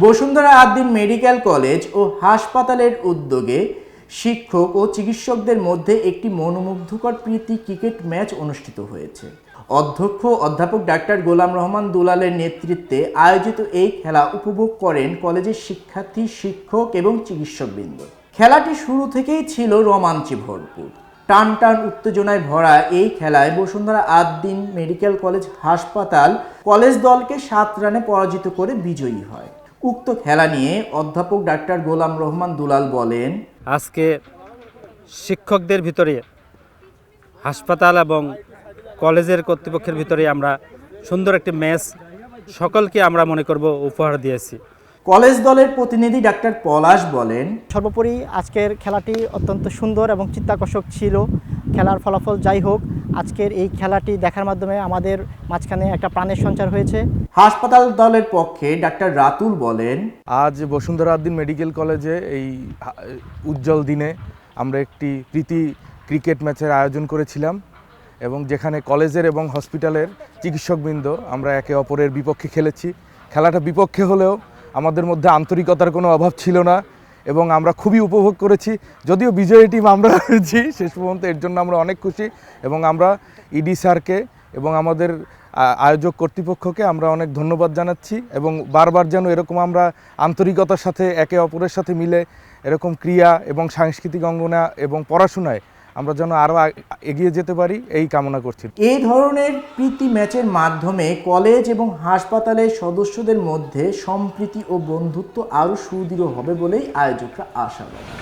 Bashundhara Ad-din medical college ও হাসপাতালের উদ্যোগে শিক্ষক ও চিকিৎসকদের মধ্যে একটি মনোমুগ্ধকর প্রীতি ক্রিকেট ম্যাচ অনুষ্ঠিত হয়েছে। অধ্যক্ষ অধ্যাপক ডাক্তার গোলাম রহমান দুলালের নেতৃত্বে আয়োজিত এই খেলা উপভোগ করেন কলেজের শিক্ষার্থী, শিক্ষক এবং চিকিৎসকবৃন্দ। খেলাটি শুরু থেকেই ছিল রোমাঞ্চে ভরপুর। টান টান উত্তেজনায় ভরা এই খেলায় বসুন্ধরা আদ্দিন মেডিকেল কলেজ হাসপাতাল কলেজ দলকে সাত রানে পরাজিত করে বিজয়ী হয়। উক্ত খেলা নিয়ে অধ্যাপক ডাক্তার গোলাম রহমান দুলাল বলেন, আজকে শিক্ষকদের ভিতরে, হাসপাতাল এবং কলেজের কর্তৃপক্ষের ভিতরে আমরা সুন্দর একটি ম্যাচ সকলকে আমরা মনে করব উপহার দিয়েছি। কলেজ দলের প্রতিনিধি ডাক্তার পলাশ বলেন সর্বোপরি আজকের খেলাটি অত্যন্ত সুন্দর এবং চিত্তাকর্ষক ছিল। খেলার ফলাফল যাই হোক আজকের এই খেলাটি দেখার মাধ্যমে আমাদের মাঝখানে একটা প্রাণের সঞ্চার হয়েছে। হাসপাতাল দলের পক্ষে ডাক্তার রাতুল বলেন আজ বসুন্ধরা আদ্দিন মেডিকেল কলেজে এই উজ্জ্বল দিনে আমরা একটি প্রীতি ক্রিকেট ম্যাচের আয়োজন করেছিলাম এবং যেখানে কলেজের এবং হসপিটালের চিকিৎসকবৃন্দ আমরা একে অপরের বিপক্ষে খেলেছি। খেলাটা বিপক্ষে হলেও আমাদের মধ্যে আন্তরিকতার কোনো অভাব ছিল না এবং আমরা খুবই উপভোগ করেছি। যদিও বিজয়ী টিম আমরা হয়েছি, শেষ পর্যন্ত এর জন্য আমরা অনেক খুশি এবং আমরা ইডি স্যারকে এবং আমাদের আয়োজক কর্তৃপক্ষকে আমরা অনেক ধন্যবাদ জানাচ্ছি এবং বারবার যেন এরকম আমরা আন্তরিকতার সাথে একে অপরের সাথে মিলে এরকম ক্রিয়া এবং সাংস্কৃতিক অঙ্গনা এবং পড়াশোনায় আমরা যেন আরও এগিয়ে যেতে পারি, এই কামনা করছি। এই ধরনের প্রীতি ম্যাচের মাধ্যমে কলেজ এবং হাসপাতালের সদস্যদের মধ্যে সম্প্রীতি ও বন্ধুত্ব আরও সুদৃঢ় হবে বলেই আয়োজকরা আশাবাদী।